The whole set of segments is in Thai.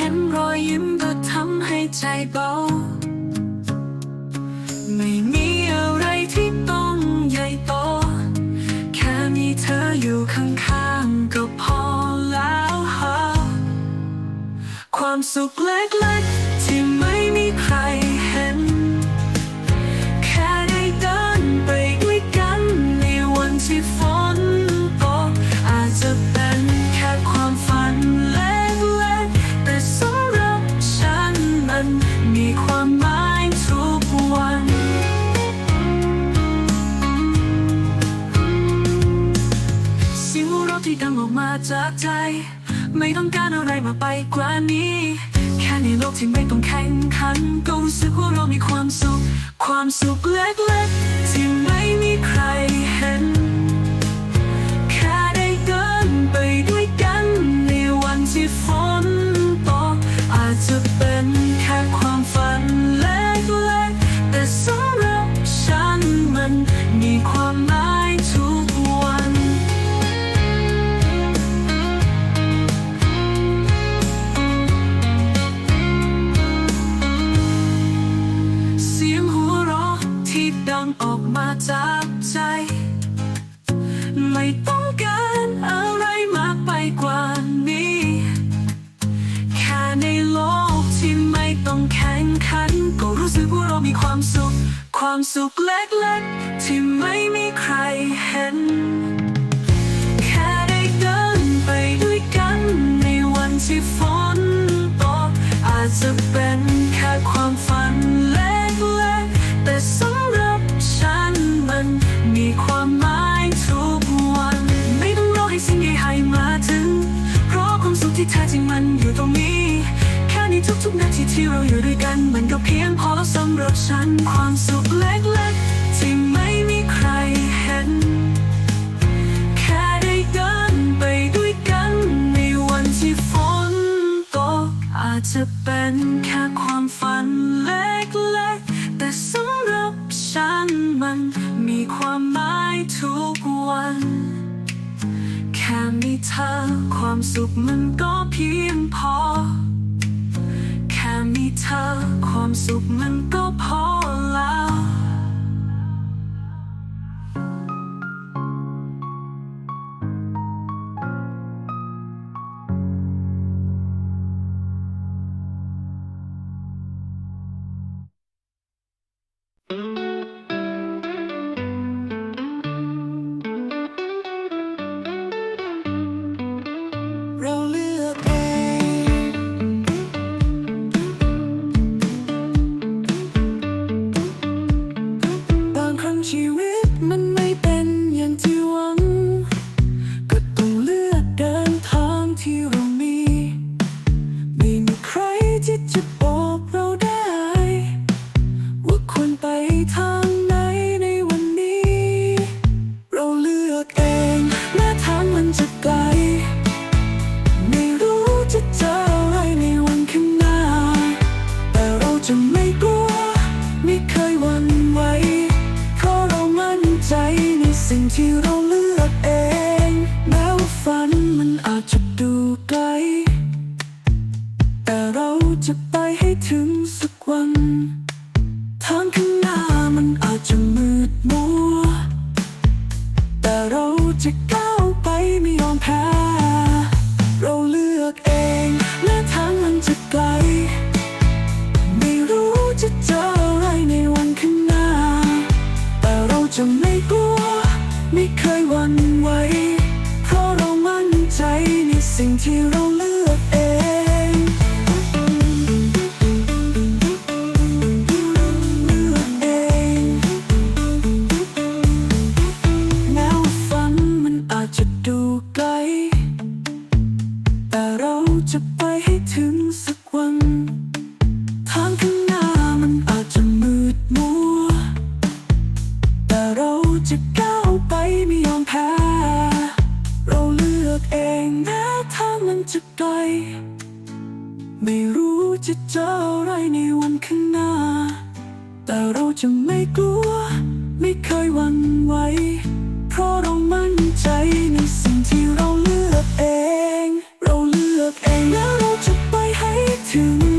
ห็นรอยยิ้มก็ทำให้ใจเบา ไม่มีอะไรที่ต้องใหญ่โต แค่มีเธออยู่ข้างๆก็พอแล้วฮะความสุขเล็กๆ ต้องการอะไรมาไปกว่านี้ แค่ในโลกที่ไม่ต้องแข่งขัน ก็รู้สึกว่าเรามีความสุข ความสุขเล็กๆ จากใจ ไม่ต้องการอะไรมากไปกว่านี้ แค่ในโลกที่ไม่ต้องแข่งขัน ก็รู้สึกว่าเรามีความสุข ความสุขเล็กๆ ที่ไม่มีใครเห็น แค่ได้เดินไปด้วยกันในวันที่ฝนตกอาจจะเป็นแค่ความฝันเล็ ที่เราอยู่ด้วยกันมันก็เพียงพอสำหรับฉันความสุขเล็กๆที่ไม่มีใครเห็น แค่ได้เดินไปด้วยกันในวันที่ฝนตกอาจจะเป็นแค่ความฝันเล็กๆแต่สำหรับฉันมันมีความหมายทุกวันแค่มีเธอความสุขมันก็เพียงพอ มีเธอความสุขมันก็พอแล้ว งที่เราเลือกเอง เลือกเองแนวฝันมันอาจจะดูไกล แต่เราจะไปให้ถึงสักวัน ไม่รู้จะเจออะไรในวันข้างหน้า แต่เราจะไม่กลัว ไม่เคยหวั่นไหว เพราะเรามั่นใจในสิ่งที่เราเลือกเอง เราเลือกเองแล้วเราจะไปให้ถึง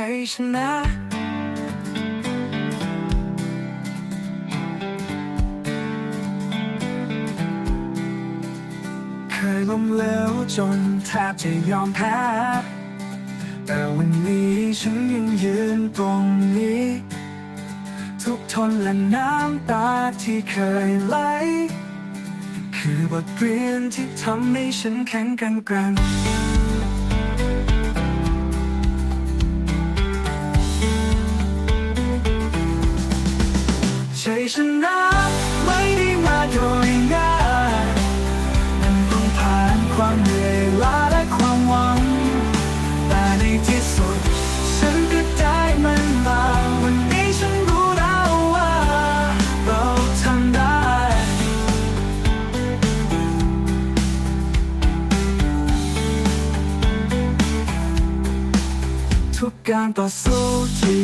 ใช่ชนะเคยล้มเหลวจนแทบจะยอมแพ้ แต่วันนี้ฉันยังยืนตรงนี้ ทุกทนและน้ำตาที่เคยไหล คือบทเรียนที่ทำให้ฉันแข็งแกร่ง ชัยชนะไม่ได้มาโดยง่ายมันต้องผ่านความเหนื่อยล้าและความหวัง แต่ในที่สุด ฉันก็ได้มันมาวันนี้ฉันรู้แล้วว่าเราทำได้ ทุกการต่อสู้ที่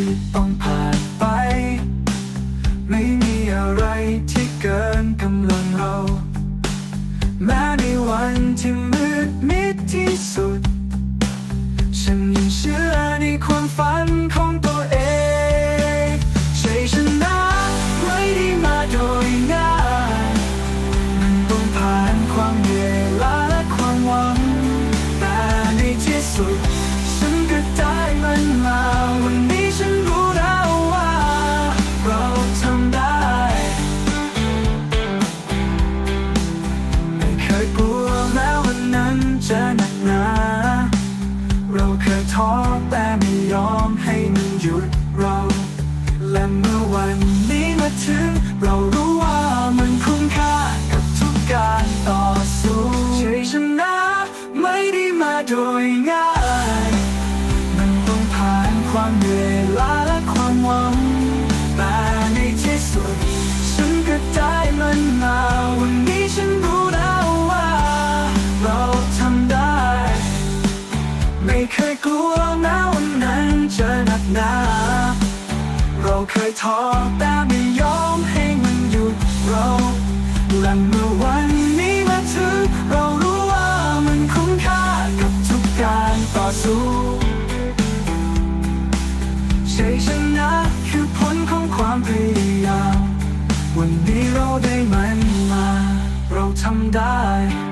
ถึง เรารู้ว่ามันคุ้มค่ากับทุกการต่อสู้ชัยชนะไม่ได้มาโดยง่าย มันต้องผ่านความเหนื่อยล้าและความหวังแต่ในที่สุด ฉันก็ได้มันมาวันนี้ฉันรู้แล้วว่า เราทำได้ ไม่เคยกลัวแม้วันนั้นจะหนักหนาเราเคยท้อแต่า